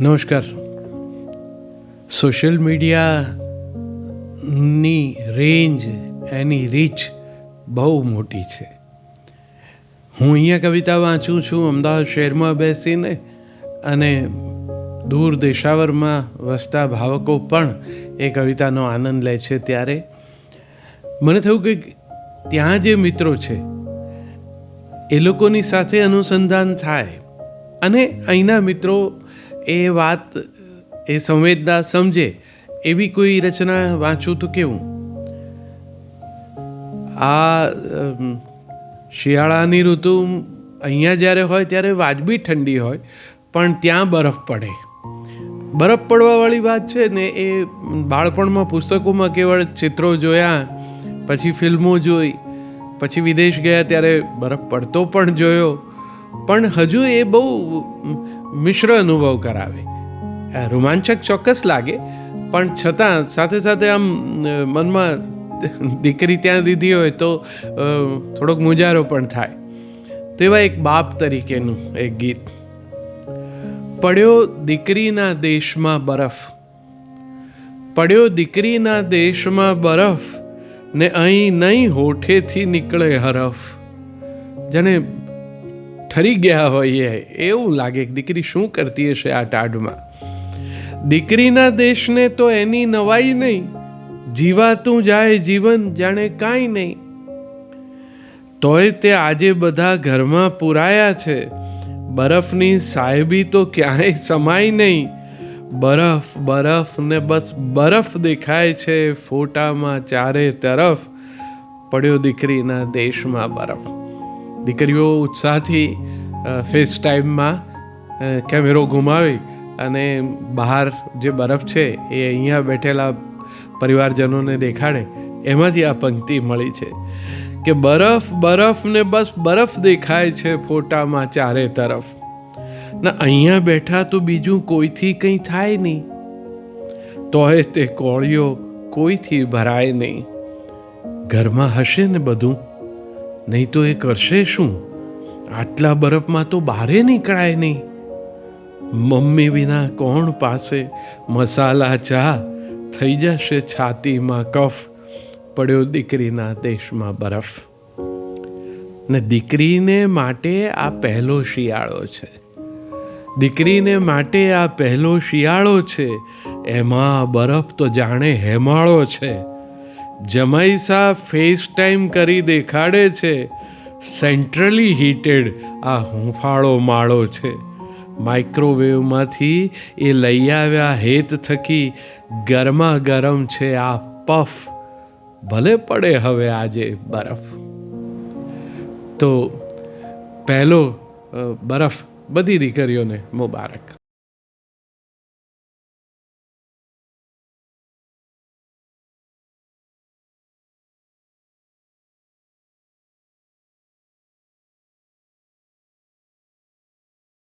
નમસ્કાર. સોશિયલ મીડિયાની રેન્જ, એની રીચ બહુ મોટી છે. હું અહીંયા કવિતા વાંચું છું, અમદાવાદ શહેરમાં બેસીને અને દૂર દેશાવરમાં વસતા ભાવકો પણ એ કવિતાનો આનંદ લે છે ત્યારે. મને થયું કે ત્યાં જે મિત્રો છે, એ લોકોની સાથે અનુસંધાન થાય અને અહીંના મિત્રો એ વાત, એ સંવેદના સમજે એવી કોઈ રચના વાંચું તો કેવું? આ શિયાળાની ઋતુ અહીંયા જ્યારે હોય ત્યારે વાજબી ઠંડી હોય, પણ ત્યાં બરફ પડે. બરફ પડવાવાળી વાત છે ને, એ બાળપણમાં પુસ્તકોમાં કેવળ ચિત્રો જોયા, પછી ફિલ્મો જોઈ, પછી વિદેશ ગયા ત્યારે બરફ પડતો પણ જોયો પણ હજુ એ બહુ મિશ્ર અનુભવ કરાવે. રોમાંચક ચોક્કસ લાગે, પણ છતાં સાથે સાથે આમ મનમાં દીકરી ત્યાં દીધી હોય તો થોડોક મુજારો પણ થાય. તેવા એક બાપ તરીકેનું એક ગીત. પડ્યો દીકરીના દેશમાં બરફ. પડ્યો દીકરીના દેશમાં બરફ, ને અહીં નહીં હોઠેથી નીકળે હરફ. જાણે ઠરી ગયા હોઈએ, એવું લાગે કે દીકરી શું કરતી હશે આ ટાઢમાં? દીકરીના દેશને તો એની નવાઈ નહીં. જીવાતું જાય જીવન જાણે કાંઈ નહીં. તોય તે આજે બધા ઘરમાં પુરાયા છે. બરફની સાહેબી તો ક્યાંય સમાય નહીં. બરફ બરફ ને બસ બરફ દેખાય છે ફોટામાં ચારે તરફ. પડ્યો દીકરીના દેશમાં બરફ. દીકરીઓ ઉત્સાહથી ફેસ ટાઈમમાં કેમેરો ઘુમાવી અને બહાર જે બરફ છે એ અહીંયા બેઠેલા પરિવારજનોને દેખાડે, એમાંથી આ પંક્તિ મળી છે કે બરફ બરફ ને બસ બરફ દેખાય છે ફોટામાં ચારે તરફ. ના, અહીંયા બેઠા તો બીજું કોઈથી કંઈ થાય નહીં. તોય તે કોળીઓ કોઈથી ભરાય નહીં. ઘરમાં હશે ને બધું? નહીં તો એ કરશે શું? આટલા બરફમાં તો બહારે નીકળાય નહીં. મમ્મી વિના કોણ પાસે મસાલા ચા? થઈ જશે છાતીમાં કફ. પડ્યો દીકરીના દેશમાં બરફ. ને દીકરીને માટે આ પહેલો શિયાળો છે. દીકરીને માટે આ પહેલો શિયાળો છે. એમાં બરફ તો જાણે હેમાળો છે. જમાઈસા ફેસ ટાઈમ કરી દેખાડે છે. સેન્ટ્રલી હીટેડ આ હુંફાળો માળો છે. માઇક્રોવેવમાંથી એ લઈ આવ્યા હેત થકી ગરમા ગરમ છે આ પફ ભલે પડે હવે આજે બરફ. તો પહેલો બરફ, બધી દીકરીઓને મુબારક.